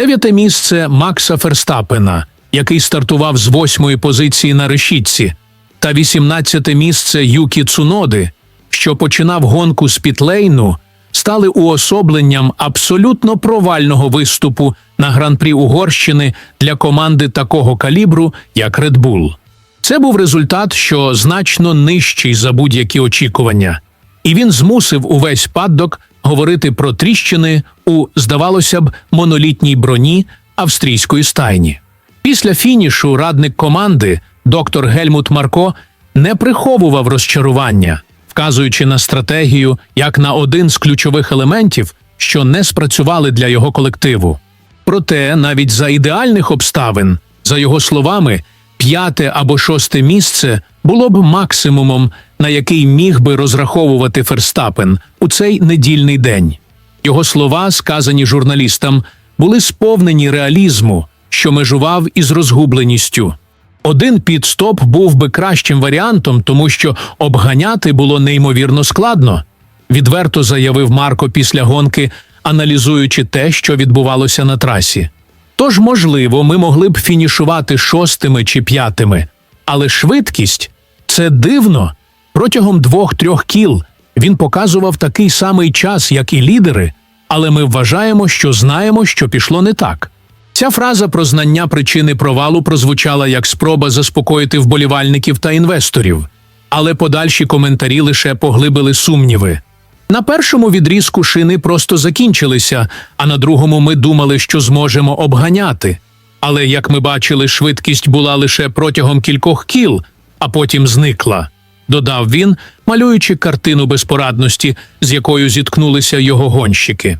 Дев'яте місце Макса Ферстапена, який стартував з восьмої позиції на решітці, та вісімнадцяте місце Юкі Цуноди, що починав гонку з пітлейну, стали уособленням абсолютно провального виступу на гран-прі Угорщини для команди такого калібру, як Red Bull. Це був результат, що значно нижчий за будь-які очікування, і він змусив увесь паддок говорити про тріщини у, здавалося б, монолітній броні австрійської стайні. Після фінішу радник команди, доктор Гельмут Марко, не приховував розчарування, вказуючи на стратегію як на один з ключових елементів, що не спрацювали для його колективу. Проте, навіть за ідеальних обставин, за його словами, п'яте або шосте місце було б максимумом, на який міг би розраховувати Ферстапен у цей недільний день. Його слова, сказані журналістам, були сповнені реалізму, що межував із розгубленістю. Один підстоп був би кращим варіантом, тому що обганяти було неймовірно складно, відверто заявив Марко після гонки, аналізуючи те, що відбувалося на трасі. Тож, можливо, ми могли б фінішувати шостими чи п'ятими, але швидкість це дивно. Протягом двох-трьох кіл він показував такий самий час, як і лідери, але ми вважаємо, що знаємо, що пішло не так. Ця фраза про знання причини провалу прозвучала як спроба заспокоїти вболівальників та інвесторів, але подальші коментарі лише поглибили сумніви. На першому відрізку шини просто закінчилися, а на другому ми думали, що зможемо обганяти. Але, як ми бачили, швидкість була лише протягом кількох кіл, а потім зникла, додав він, малюючи картину безпорадності, з якою зіткнулися його гонщики.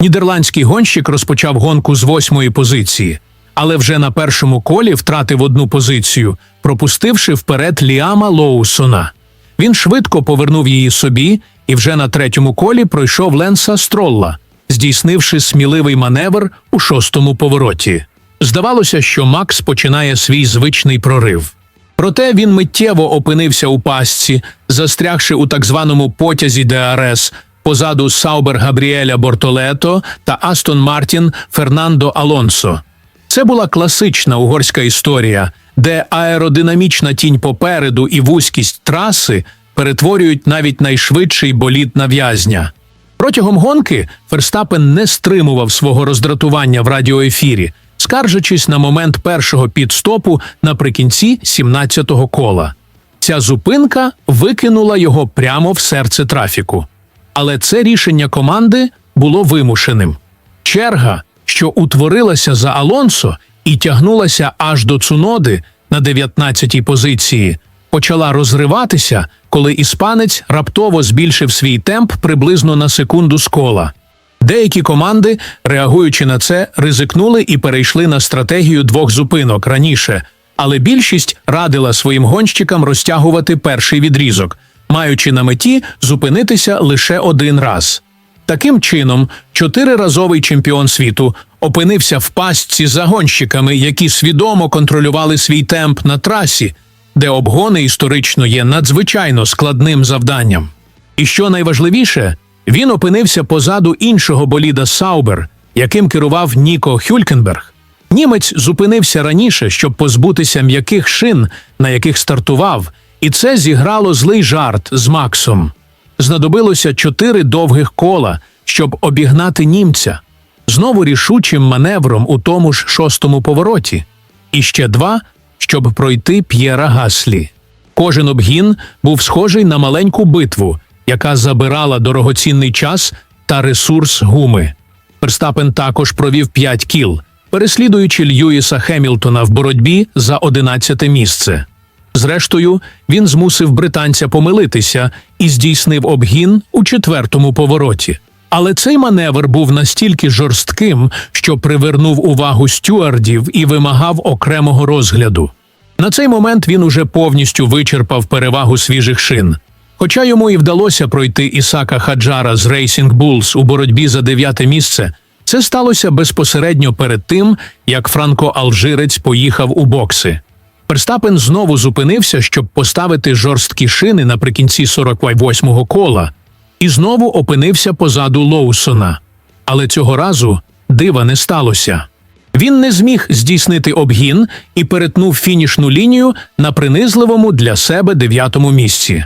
Нідерландський гонщик розпочав гонку з восьмої позиції, але вже на першому колі втратив одну позицію, пропустивши вперед Ліама Лоусона. Він швидко повернув її собі і вже на третьому колі пройшов Ленса Стролла, здійснивши сміливий маневр у шостому повороті. Здавалося, що Макс починає свій звичний прорив. Проте він миттєво опинився у пастці, застрягши у так званому потязі ДРС позаду Саубер Габріеля Бортолето та Астон Мартін Фернандо Алонсо. Це була класична угорська історія, де аеродинамічна тінь попереду і вузькість траси перетворюють навіть найшвидший боліт на в'язня. Протягом гонки Ферстапен не стримував свого роздратування в радіоефірі, скаржачись на момент першого підстопу наприкінці 17-го кола. Ця зупинка викинула його прямо в серце трафіку. Але це рішення команди було вимушеним. Черга, що утворилася за Алонсо і тягнулася аж до Цуноди на 19-й позиції, почала розриватися, коли іспанець раптово збільшив свій темп приблизно на секунду з кола. Деякі команди, реагуючи на це, ризикнули і перейшли на стратегію двох зупинок раніше, але більшість радила своїм гонщикам розтягувати перший відрізок, маючи на меті зупинитися лише один раз. Таким чином, чотириразовий чемпіон світу опинився в пастці за гонщиками, які свідомо контролювали свій темп на трасі, де обгони історично є надзвичайно складним завданням. І що найважливіше, він опинився позаду іншого боліда Саубер, яким керував Ніко Хюлькенберг. Німець зупинився раніше, щоб позбутися м'яких шин, на яких стартував, і це зіграло злий жарт з Максом. Знадобилося чотири довгих кола, щоб обігнати німця, знову рішучим маневром у тому ж шостому повороті, і ще два, щоб пройти П'єра Гаслі. Кожен обгін був схожий на маленьку битву, яка забирала дорогоцінний час та ресурс гуми. Верстапен також провів 5 кіл, переслідуючи Льюіса Хемілтона в боротьбі за 11 місце. Зрештою, він змусив британця помилитися і здійснив обгін у четвертому повороті. Але цей маневр був настільки жорстким, що привернув увагу стюардів і вимагав окремого розгляду. На цей момент він уже повністю вичерпав перевагу свіжих шин. Хоча йому і вдалося пройти Ісака Хаджара з Racing Bulls у боротьбі за дев'яте місце, це сталося безпосередньо перед тим, як Франко-Алжирець поїхав у бокси. Перстапен знову зупинився, щоб поставити жорсткі шини наприкінці 48-го кола, і знову опинився позаду Лоусона. Але цього разу дива не сталося. Він не зміг здійснити обгін і перетнув фінішну лінію на принизливому для себе дев'ятому місці.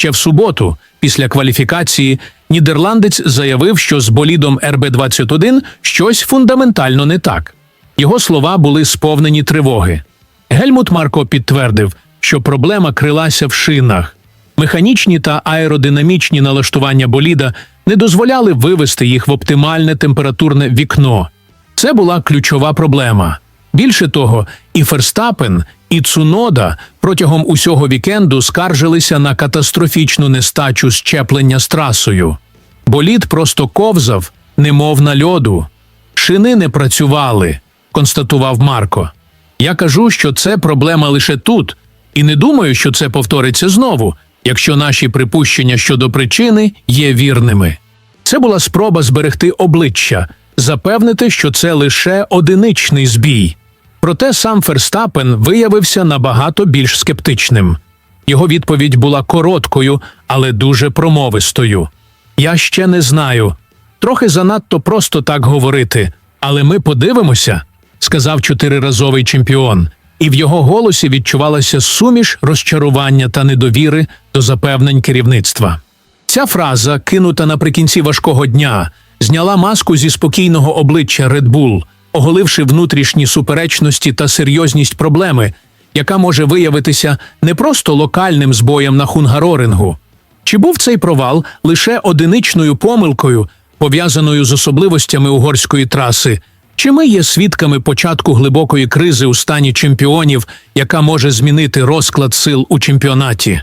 Ще в суботу, після кваліфікації, нідерландець заявив, що з болідом РБ-21 щось фундаментально не так. Його слова були сповнені тривоги. Гельмут Марко підтвердив, що проблема крилася в шинах. Механічні та аеродинамічні налаштування боліда не дозволяли вивести їх в оптимальне температурне вікно. Це була ключова проблема. Більше того, і Ферстапен, і Цунода протягом усього вікенду скаржилися на катастрофічну нестачу щеплення з трасою. Болід просто ковзав, немов на льоду. Шини не працювали, констатував Марко. Я кажу, що це проблема лише тут, і не думаю, що це повториться знову, якщо наші припущення щодо причини є вірними. Це була спроба зберегти обличчя, запевнити, що це лише одиничний збій. Проте сам Ферстапен виявився набагато більш скептичним. Його відповідь була короткою, але дуже промовистою. Я ще не знаю. Трохи занадто просто так говорити, але ми подивимося, сказав чотириразовий чемпіон, і в його голосі відчувалася суміш розчарування та недовіри до запевнень керівництва. Ця фраза, кинута наприкінці важкого дня, зняла маску зі спокійного обличчя Bull, оголивши внутрішні суперечності та серйозність проблеми, яка може виявитися не просто локальним збоєм на хунгарорингу. Чи був цей провал лише одиничною помилкою, пов'язаною з особливостями угорської траси? Чи ми є свідками початку глибокої кризи у стані чемпіонів, яка може змінити розклад сил у чемпіонаті?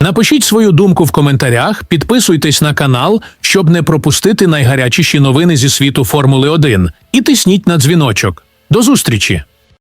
Напишіть свою думку в коментарях, підписуйтесь на канал, щоб не пропустити найгарячіші новини зі світу Формули 1 і тисніть на дзвіночок. До зустрічі!